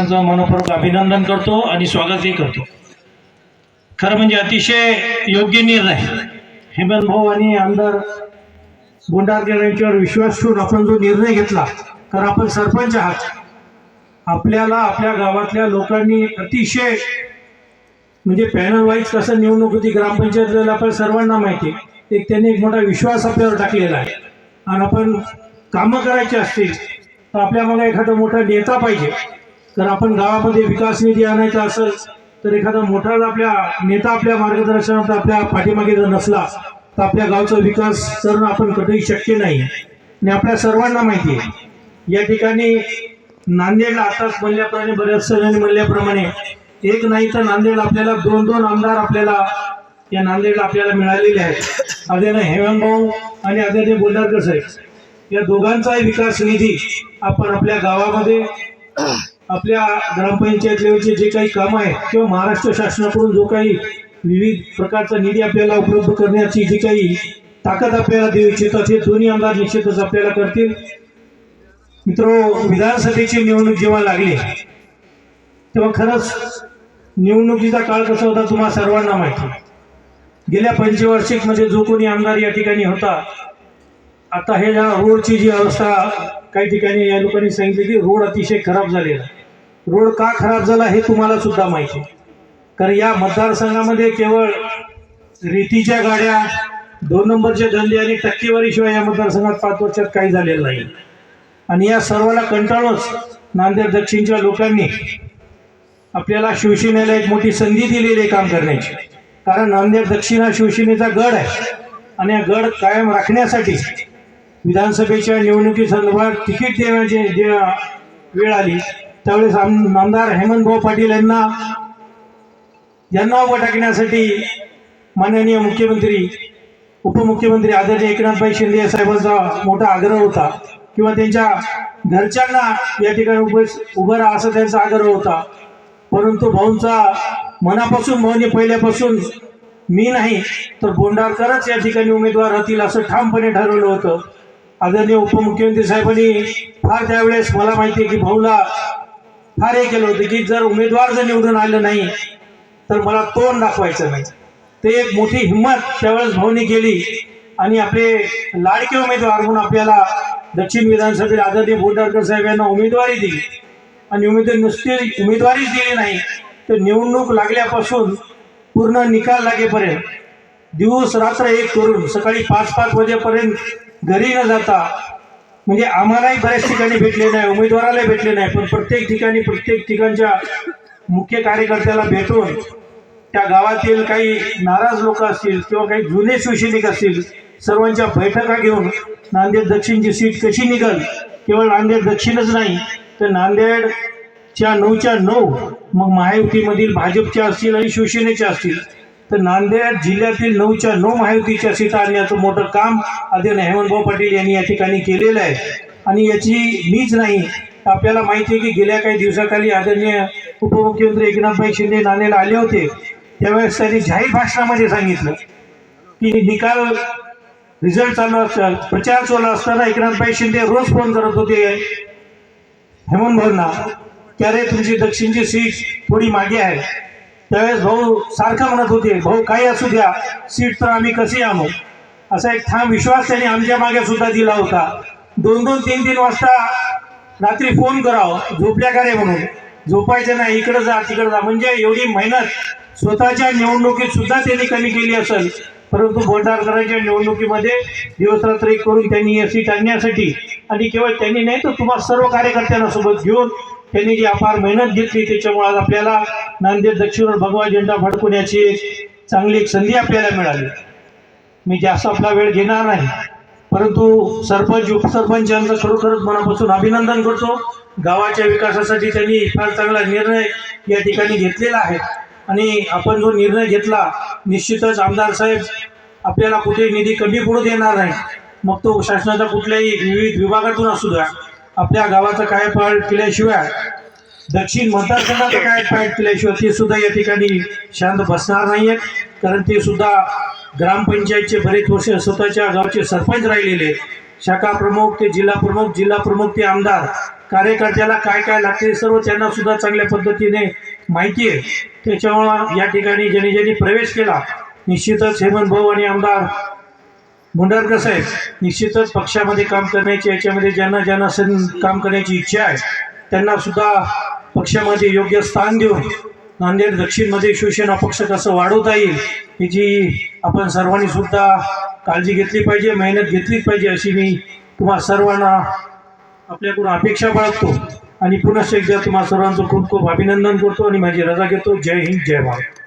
सरपंचांचं मनपूर्वक अभिनंदन करतो आणि स्वागतही करतो. खरं म्हणजे अतिशय योग्य निर्णय. हेमंत भाऊ आणि आमदार बोंडारकर यांच्यावर विश्वास ठेवून आपण जो निर्णय घेतला तर आपण सरपंच आहात. आपल्याला आपल्या गावातल्या लोकांनी अतिशय म्हणजे पॅनल वाईज कसं निवडणूक होती ग्रामपंचायतीला आपण सर्वांना माहिती आहे. एक त्यांनी एक मोठा विश्वास आपल्यावर टाकलेला आहे. आणि आपण कामं करायची असतील तर आपल्या एखादा मोठा नेता पाहिजे. तर आपण गावामध्ये विकास निधी आणायचा असेल तर एखादा मोठा आपल्या नेता आपल्या मार्गदर्शनात आपल्या पाठीमागे जर नसला तर आपल्या गावचा विकास करणं आपण कधीही शक्य नाही. आणि आपल्या सर्वांना माहिती आहे या ठिकाणी नांदेडला आताच म्हणल्याप्रमाणे बऱ्याच जणांनी म्हणल्याप्रमाणे एक नाही तर नांदेड आपल्याला दोन दोन आमदार आपल्याला या नांदेडला आपल्याला मिळालेले आहेत. आदरणीय हेमंतभाऊ आणि आदरणीय बोल्डारकर साहेब या दोघांचाही विकास निधी आपण आपल्या गावामध्ये आपल्या ग्रामपंचायत लेवलचे जे काही काम आहे किंवा महाराष्ट्र शासनाकडून जो काही विविध प्रकारचा निधी आपल्याला उपलब्ध करण्याची जी काही ताकद आपल्याला देऊ इच्छितात हे दोन्ही आमदार निश्चितच आपल्याला करतील. मित्रो विधानसभेची निवडणूक जेव्हा लागली तेव्हा खरंच निवडणुकीचा काळ कसा होता तुम्हा सर्वांना माहिती. गेल्या पंचवार्षिकमध्ये जो कोणी आमदार या ठिकाणी होता आता हे ज्या रोडची जी अवस्था काही ठिकाणी या लोकांनी सांगितली की रोड अतिशय खराब झालेला रोड का खराब झाला हे तुम्हाला सुद्धा माहिती आहे. कारण या मतदारसंघामध्ये केवळ रेतीच्या गाड्या दोन नंबरचे धंदे आणि टक्केवारीशिवाय या मतदारसंघात पाच वर्षात काही झालेलं नाही आणि या सर्वाला कंटाळूनच नांदेड दक्षिणच्या लोकांनी आपल्याला शिवसेनेला एक मोठी संधी दिलेली आहे काम करण्याची कारण नांदेड दक्षिण हा शिवसेनेचा गड आहे आणि हा गड कायम राखण्यासाठी विधानसभेच्या निवडणुकीसंदर्भात तिकीट देण्याची जे वेळ आली त्यावेळेस आम आमदार हेमंतभाऊ पाटील यांना यांना उभं टाकण्यासाठी माननीय मुख्यमंत्री उपमुख्यमंत्री आदरणीय एकनाथभाई शिंदे साहेबांचा मोठा आग्रह होता. किंवा त्यांच्या घरच्यांना या ठिकाणी उभे उभं राहा असा त्यांचा आग्रह होता. परंतु भाऊंचा मनापासून भाऊने पहिल्यापासून मी नाही तर बोंडारकरच या ठिकाणी उमेदवार राहतील असं ठामपणे ठरवलं होतं. आदरणीय उपमुख्यमंत्री साहेबांनी फार त्यावेळेस मला माहिती आहे की भाऊला फार हे केलं होतं की जर उमेदवार जर निवडून आलं नाही तर मला तोंड दाखवायचं नाही. ते एक मोठी हिंमत त्यावेळेस भाऊनी केली आणि आपले लाडके उमेदवार म्हणून आपल्याला दक्षिण विधानसभेत आदरणीय बोंडारकर साहेब यांना उमेदवारी दिली. आणि उमेदवारी नुसती उमेदवारीच दिली नाही तर निवडणूक लागल्यापासून पूर्ण निकाल लागेपर्यंत दिवस रात्र एक करून सकाळी पाच पाच वाजेपर्यंत घरी न जाता म्हणजे आम्हालाही बऱ्याच ठिकाणी भेटले नाही उमेदवाराला भेटले नाही पण प्रत्येक ठिकाणी प्रत्येक ठिकाणच्या मुख्य कार्यकर्त्याला भेटून त्या गावातील काही नाराज लोक असतील किंवा काही जुने शिवसैनिक असतील सर्वांच्या बैठका घेऊन नांदेड दक्षिणची सीट कशी निघल केवळ नांदेड दक्षिणच नाही तर नांदेडच्या नऊच्या नऊ मग महायुतीमधील भाजपच्या असतील आणि शिवसेनेच्या असतील तर नांदेड जिल्ह्यातील नऊच्या नऊ महायुतीच्या सीटा आणण्याचं मोठं काम आदरणीय हेमंतभाऊ पाटील यांनी या ठिकाणी केलेलं आहे. आणि याची मीच नाही आपल्याला माहिती आहे की गेल्या काही दिवसाखाली आदरणीय उपमुख्यमंत्री एकनाथभाई शिंदे नांदेडला आले होते. त्यावेळेस त्यांनी जाहीर भाषणामध्ये सांगितलं की निकाल रिझल्ट चालू असतात प्रचार चालू असताना एकनाथभाई शिंदे रोज फोन करत होते. हेमंत भाऊंना की अरे तुमची दक्षिणची सीट थोडी मागे आहे? त्यावेळेस भाऊ सारखं म्हणत होते भाऊ काही असू द्या सीट तर आम्ही कशी आणू? असा एक ठाम विश्वास त्यांनी आमच्या मागे सुद्धा दिला होता. दोन दोन तीन तीन वाजता रात्री फोन करावं झोपल्या का रे म्हणून. झोपायचं नाही इकडं जा तिकडं जा. म्हणजे एवढी मेहनत स्वतःच्या निवडणुकीत सुद्धा त्यांनी कमी केली असेल. परंतु बोलदारकरांच्या निवडणुकीमध्ये दिवसरात्री करून त्यांनी या सीट आणण्यासाठी आणि केवळ त्यांनी नाही तर तुम्हाला सर्व कार्यकर्त्यांना सोबत घेऊन त्यांनी जी अपार मेहनत घेतली त्याच्यामुळे आज आपल्याला नांदेड दक्षिणवर भगवा झेंडा फडकवण्याची एक चांगली एक संधी आपल्याला मिळाली. मी जास्त आपला वेळ घेणार नाही परंतु सरपंच उपसरपंच यांचं खरोखरच मनापासून अभिनंदन करतो. गावाच्या विकासासाठी त्यांनी फार चांगला निर्णय या ठिकाणी घेतलेला आहे. आणि आपण जो निर्णय घेतला निश्चितच आमदार साहेब आपल्याला कुठे निधी कमी पडू देणार नाही. मग तो शासनाच्या कुठल्याही विविध विभागातून असू द्या आपल्या गावाचं काय पाठ केल्याशिवाय दक्षिण मतदारसंघाचं काय पाठ केल्याशिवाय ते सुद्धा या ठिकाणी शांत बसणार नाही आहेत कारण ते सुद्धा ग्रामपंचायतचे बरेच वर्ष स्वतःच्या गावचे सरपंच राहिलेले शाखा प्रमुख ते जिल्हा प्रमुख जिल्हा प्रमुख ते आमदार. कार्यकर्त्याला काय काय लागते सर्व त्यांना सुद्धा चांगल्या पद्धतीने माहिती आहे. त्याच्यामुळं या ठिकाणी ज्यांनी ज्यांनी प्रवेश केला निश्चितच हेमंत भाऊ आणि आमदार मुंडार कसं आहे? निश्चितच पक्षामध्ये काम करण्याची याच्यामध्ये ज्यांना ज्यांना सण काम करण्याची इच्छा आहे त्यांना सुद्धा पक्षामध्ये योग्य स्थान देऊन नांदेड दक्षिणमध्ये शिवसेना पक्ष कसं वाढवता येईल याची आपण सर्वांनी सुद्धा काळजी घेतली पाहिजे मेहनत घेतलीच पाहिजे अशी मी तुम्हा सर्वांना आपल्याकडून अपेक्षा बाळगतो. आणि पुनश्च एकदा तुम्हा सर्वांचं खूप खूप अभिनंदन करतो आणि माझी रजा घेतो. जय हिंद जय भारत.